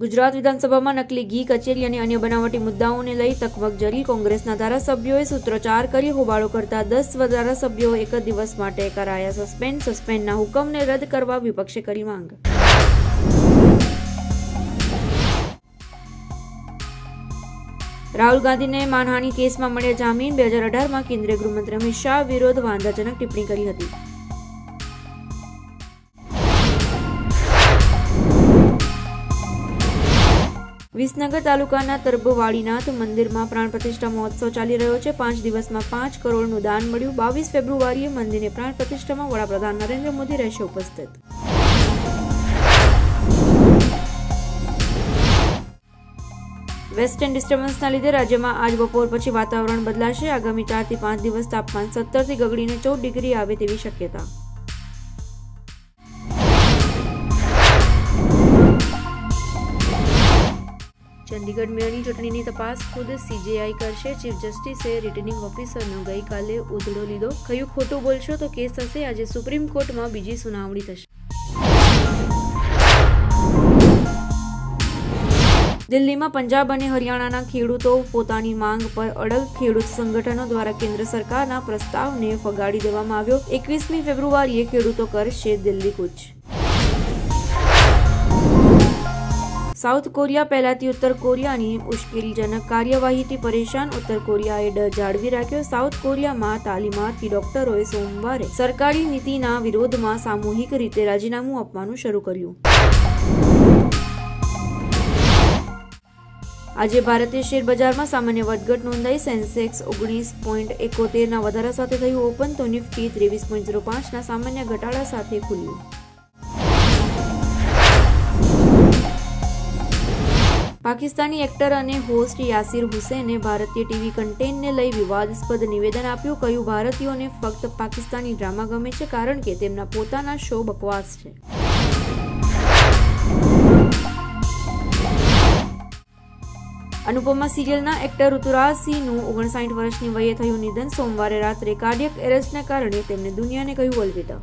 ગુજરાત વિધાનસભામાં નકલી ઘી, કચેરી અને અન્ય બનાવટી મુદ્દાઓને લઈ તકવક જરી કોંગ્રેસના ધારાસભ્યોએ સૂત્રોચ્ચાર કરી હોબાળો કરતા દસ ધારાસભ્યો એક જ દિવસ માટે કરાયા સસ્પેન્ડ. સસ્પેન્ડના હુકમને રદ કરવા વિપક્ષે કરી માંગ. રાહુલ ગાંધીને માનહાનિ કેસમાં મળ્યા જામીન. બે હજાર અઢારમાં કેન્દ્રીય ગૃહમંત્રી અમિત શાહ વિરોધ વાંધાજનક ટિપ્પણી કરી હતી. વિસનગર તાલુકાના તરબવાળીનાથ મંદિરમાં પ્રાણ પ્રતિષ્ઠા મહોત્સવ ચાલી રહ્યો છે. પાંચ દિવસમાં પાંચ કરોડનું દાન મળ્યું. બાવીસ ફેબ્રુઆરીએ મંદિરની પ્રાણ પ્રતિષ્ઠામાં વડાપ્રધાન નરેન્દ્ર મોદી રહેશે ઉપસ્થિત. વેસ્ટર્ન ડિસ્ટર્બન્સના લીધે રાજ્યમાં આજ બપોર પછી વાતાવરણ બદલાશે. આગામી ચારથી પાંચ દિવસ તાપમાન સત્તરથી ગગડીને ચૌદ ડિગ્રી આવે તેવી શક્યતા. ચંદીગઢ મેયરની ચૂંટણીની તપાસ ખુદ સીજેઆઈ કરશે. ચીફ જસ્ટિસે રિટર્નિંગ ઓફિસરનો ગઈકાલે ઉધડો લીધો. કયું ખોટું બોલશો તો કેસ થશે. આજે સુપ્રીમ કોર્ટમાં બીજી સુનાવણી થશે. દિલ્હીમાં પંજાબ અને હરિયાણાના ખેડૂતો પોતાની માંગ પર અડગ ખેડૂત સંગઠનો દ્વારા કેન્દ્ર સરકારના પ્રસ્તાવને ફગાડી દેવામાં આવ્યો. એકવીસમી ફેબ્રુઆરીએ ખેડૂતો કરશે દિલ્હી કૂચ. સાઉથ કોરિયા પહેલાથી ઉત્તર કોરિયાની મુશ્કેલીજનક કાર્યવાહીથી પરેશાન ઉત્તર કોરિયાએ ડર જાળવી રાખ્યો. સાઉથ કોરિયામાં તાલીમાર્થી ડોક્ટરોએ સોમવારે સરકારી નીતિના વિરોધમાં સામૂહિક રીતે રાજીનામું આપવાનું શરૂ કર્યું. આજે ભારતીય શેરબજારમાં સામાન્ય વધઘટ નોંધાઈ. સેન્સેક્સ ઓગણીસ પોઈન્ટ એકોતેરના વધારા સાથે થયું. ઓપન તો નિફ્ટી ત્રેવીસ પોઈન્ટ ઝીરો પાંચના સામાન્ય ઘટાડા સાથે ખુલ્યું. પાકિસ્તાની એક્ટર અને હોસ્ટ યાસિર હુસેને ભારતીય ટીવી કન્ટેન્ટને લઈ વિવાદાસ્પદ નિવેદન આપ્યું. કહ્યું, ભારતીયોને ફક્ત પાકિસ્તાની ડ્રામા ગમે છે કારણ કે તેમના પોતાના શો બકવાસ છે. અનુપમા સિરિયલના એક્ટર ઋતુરાજ સિંહનું ઓગણસાઠ વર્ષની વયે થયું નિધન. સોમવારે રાત્રે કાર્ડિયક એરેસ્ટના કારણે તેમને દુનિયાને કહ્યું, અલવિદા.